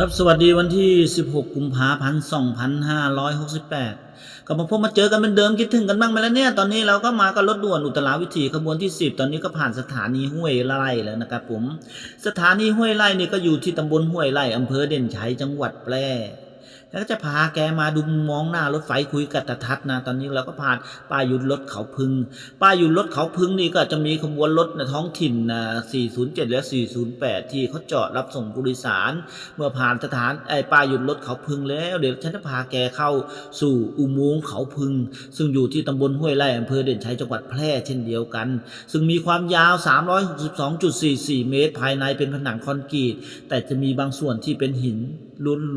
ครับสวัสดีวันที่ 16 กุมภาพันธ์ 2568ก็มาพบมาเจอกันเป็นเดิมคิดถึงกันบ้างไหมแล้วเนี่ย ตอนนี้เราก็มากับรถด่วนอุตราวิถีขบวนที่ 10 ตอนนี้ก็ผ่านสถานีห้วยไร่แล้วนะครับผม สถานีห้วยไร่นี่ก็อยู่ที่ตำบลห้วยไร่อำเภอเด่นชัยจังหวัดแพร่ แล้วก็จะพาแกมาดูมองหน้ารถไฟคุยกับตาทัดนะตอนนี้เราก็ผ่านป้ายหยุดรถเขาพึง ป้ายหยุดรถเขาพึงนี่ก็จะมีขบวนรถในท้องถิ่นนะ407 และ 408 ที่เขาจอดรับส่งผู้โดยสาร เมื่อผ่านสถานไอ้ป้ายหยุดรถเขาพึงแล้ว เดี๋ยวฉันจะพาแกเข้าสู่อุโมงค์เขาพึง ซึ่งอยู่ที่ตำบลห้วยไร่อำเภอเด่นชัยจังหวัดแพร่เช่นเดียวกัน ซึ่งมีความยาว 362.44 เมตร ภายในเป็นผนังคอนกรีต แต่จะมีบางส่วนที่เป็นหิน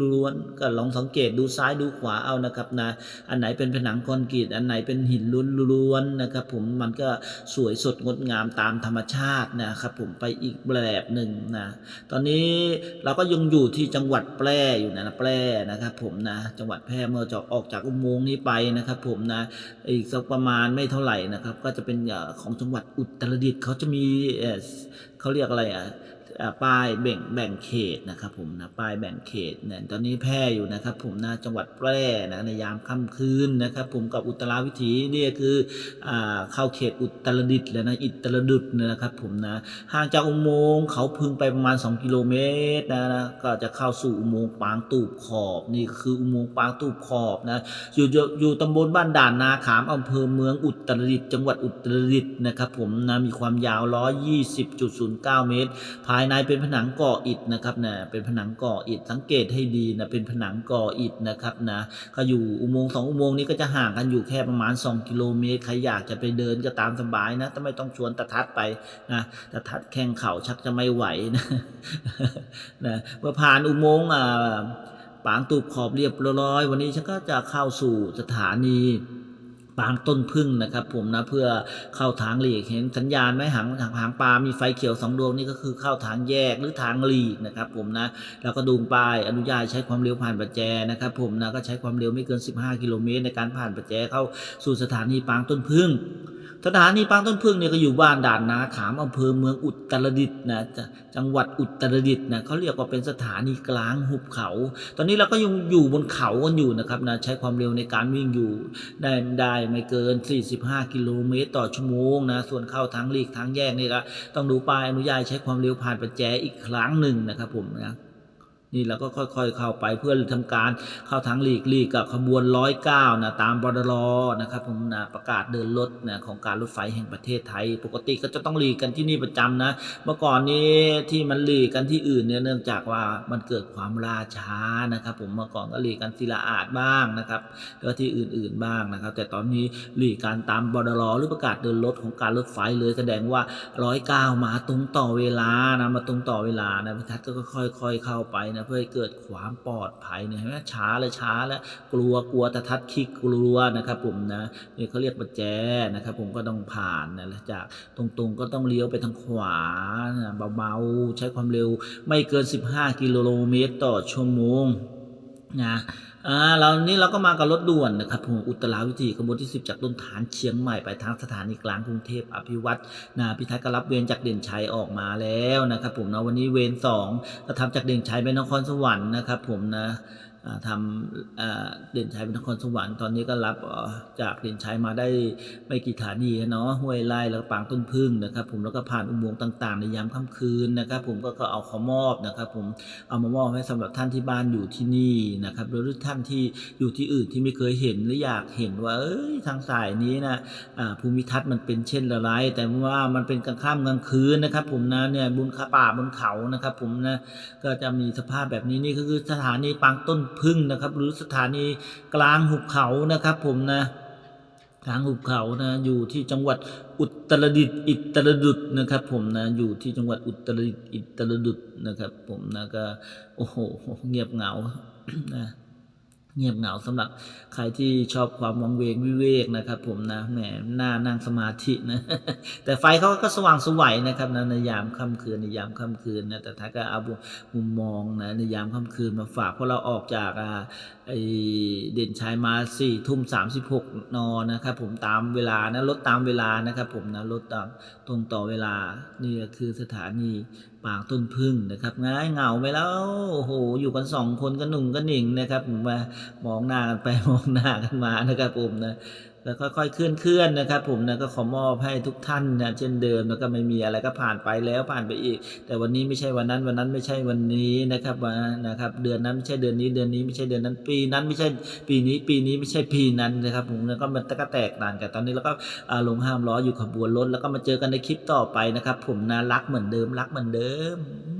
ล้วนๆก็ลองสังเกตดูซ้ายดูขวาเอานะครับนะอันไหนเป็นผนังคอนกรีตอันไหนเป็นหินล้วนๆนะครับผมมันก็สวยสดงดงามตามธรรมชาตินะครับผมไปอีกแบบหนึ่งนะตอนนี้เราก็ยังอยู่ที่จังหวัดแพร่อยู่นะแพร่นะครับผมนะจังหวัดแพร่เมื่อจะออกจากอุโมงค์นี้ไปนะครับผมนะอีกสักประมาณไม่เท่าไหร่นะครับก็จะเป็นเอ่อของจังหวัดอุตรดิตถ์เขาจะมีเขาเรียกอะไรอะ ป้ายแบ่งแบ่งเขตนะครับผมนะป้ายแบ่งเขตเนี่ยตอนนี้แพร่อยู่นะครับผมนะจังหวัดแพร่นะในยามค่ำคืนนะครับผมกับอุตราวิถีนี่คืออ่าเข้าเขตอุตรดิตถ์แล้วนะอิตรดุษนะครับผมนะห่างจากอุโมงค์เขาพึงไปประมาณ 2 กิโลเมตรนะนะก็จะเข้าสู่อุโมงค์ปางตูบขอบนี่คืออุโมงค์ปางตูบขอบนะอยู่อยู่อยู่ตำบลบ้านด่านนาขามอำเภอเมืองอุตรดิตถ์จังหวัดอุตรดิตถ์นะครับผมนะมีความยาว 120.09 เมตร ภายในเป็นผนังก่ออิฐนะครับนะเป็นผนังก่ออิฐสังเกตให้ดีนะเป็นผนังก่ออิฐนะครับนะก็อยู่อุโมงค์สองอุโมงค์นี้ก็จะห่างกันอยู่แค่ประมาณ 2 กิโลเมตรใครอยากจะไปเดินก็ตามสบายนะแต่ไม่ต้องชวนตะทัดไปนะตะทัดแข้งเข่าชักจะไม่ไหวนะนะเมื่อผ่านอุโมงค์อ่าปางตูบขอบเรียบร้อย วันนี้ฉันก็จะเข้าสู่สถานี ปางต้นพึ่งนะครับ ผมนะเพื่อเข้าทางหลีกเห็นสัญญาณไหมหางหางหางปลามีไฟเขียวสองดวงนี่ก็คือเข้าทางแยกหรือทางหลีกนะครับ ผมนะแล้วก็ดูป้ายอนุญาตใช้ความเร็วผ่านประแจนะครับ ผมนะก็ใช้ความเร็วไม่เกิน 15 กิโลเมตรในการผ่านประแจเข้าสู่สถานีปางต้นพึ่ง สถานีปางต้นพึ่งเนี่ยก็อยู่บ้านด่านนาขามอำเภอเมืองอุตรดิตถ์นะจังหวัดอุตรดิตถ์นะเขาเรียกว่าเป็นสถานีกลางหุบเขา ตอนนี้เราก็ยังอยู่บนเขากันอยู่นะครับนะใช้ความเร็วในการวิ่งอยู่ได้ได้ไม่เกิน 45 กิโลเมตรต่อชั่วโมงนะส่วนเข้าทางหลีกทางแยกนี่ก็ต้องดูป้ายอนุญาตใช้ความเร็วผ่านประแจอีกครั้งหนึ่งนะครับผมนะ นี่เราก็ค่อย ๆ เข้าไปเพื่อทำการเข้าทางหลีกลีกกับขบวนร้อยเก้านะตามบดรนะครับผมนะประกาศเดินรถนะของการรถไฟแห่งประเทศไทย ปกติก็จะต้องหลีกกันที่นี่ประจำนะ เมื่อก่อนนี้ที่มันหลีกกันที่อื่นเนี่ยเนื่องจากว่ามันเกิดความล่าช้านะครับ ผมเมื่อก่อนก็หลีกกันศิลาอาดบ้างนะครับแล้วที่อื่นๆบ้างนะครับ แต่ตอนนี้หลีกการตามบดรหรือประกาศเดินรถของการรถไฟเลยแสดงว่าร้อยเก้ามาตรงต่อเวลานะมาตรงต่อเวลานะพิทัศน์ก็ค่อย ๆ เข้าไปนะเพื่อให้เกิดความปลอดภัยเนี่ยเห็นไหมช้าเลยช้าแล้วกลัวกลัวตะทัดคิกกลัวนะครับผมนะนี่เขาเรียกประแจนะครับผมก็ต้องผ่านนะจากตรงๆก็ต้องเลี้ยวไปทางขวานะเบาๆใช้ความเร็วไม่เกิน 15 กิโลเมตรต่อชั่วโมงนะ อ่าเรานี้เราก็มากับรถด่วนนะครับผมอุตราวิถีขบวนที่ 10 จากต้นฐานเชียงใหม่ไปทางสถานีกลางกรุงเทพอภิวัตนะพิทักษ์ก็รับเวรจากเด่นชัยออกมาแล้วนะครับผมนะวันนี้เวรสองก็ทำจากเด่นชัยไปนครสวรรค์นะครับผมนะ ทำเด่นชัยเป็นนครสวรรค์ตอนนี้ก็รับจากเด่นชัยมาได้ไม่กี่ฐานีเนาะห้วยไร่แล้วก็ปางต้นพึ่งนะครับ ผมแล้วก็ผ่านอุโมงค์ต่าง ๆ ในยามค่ำคืนนะครับ ผมก็เอาขอมอบนะครับ ผมเอามามอบให้สำหรับท่านที่บ้านอยู่ที่นี่นะครับหรือท่านที่อยู่ที่อื่นที่ไม่เคยเห็นหรืออยากเห็นว่าเอ้ยทางสายนี้นะภูมิทัศน์มันเป็นเช่นไรแต่ว่ามันเป็นกลางค่ำกลางคืนนะครับ ผมนะเนี่ยบนขาป่าบนเขานะครับ ผมนะก็จะมีสภาพแบบนี้นี่ก็คือสถานีปางต้นพึ่งนะครับ หรือสถานีกลางหุบเขานะครับ ผมนะกลางหุบเขานะอยู่ที่จังหวัดอุตรดิตถ์อิตรดุดนะครับ ผมนะอยู่ที่จังหวัดอุตรดิตถ์อิตรดุดนะครับ ผมนะก็โอ้โหเงียบเหงานะ เงียบเหงาสำหรับใครที่ชอบความวังเวงวิเวกนะครับผมนะแหมหน้านั่งสมาธินะแต่ไฟเขาก็สว่างสวัยนะครับนะในยามค่ำคืนในยามค่ำคืนนะแต่ถ้าก็เอามุมมองนะในยามค่ำคืนมาฝากเพราะเราออกจากอ่าไอเด่นชัยมาสี่ทุ่มสามสิบหกนอนะครับผมตามเวลานะรถตามเวลานะครับผมนะรถตามตรงต่อเวลานี่คือสถานีปางต้นพึ่งนะครับง่ายเหงาไปแล้วโอ้โหอยู่กันสองคนก็หนุ่มก็หนิงนะครับผมมามองหน้ากันไปมองหน้ากันมานะครับผมนะแล้วค่อยๆเคลื่อนเคลื่อนๆนะครับ ผมนะก็ขอมอบให้ทุกท่านนะเช่นเดิมแล้วก็ไม่มีอะไรก็ผ่านไปแล้วผ่านไปอีก แต่วันนี้ไม่ใช่วันนั้นวันนั้นไม่ใช่วันนี้นะครับวันนะครับ เดือนนั้นไม่ใช่เดือนนี้เดือนนี้ไม่ใช่เดือนนั้น ปีนั้นไม่ใช่ปีนี้ ปีนี้ไม่ใช่ปีนั้นนะครับ ผมแล้วก็มันก็แตกต่างกันตอนนี้แล้วก็อลงห้ามล้ออยู่ขบวนรถแล้วก็มาเจอกันในคลิปต่อไปนะครับ ผมนะรักเหมือนเดิมรักเหมือนเดิม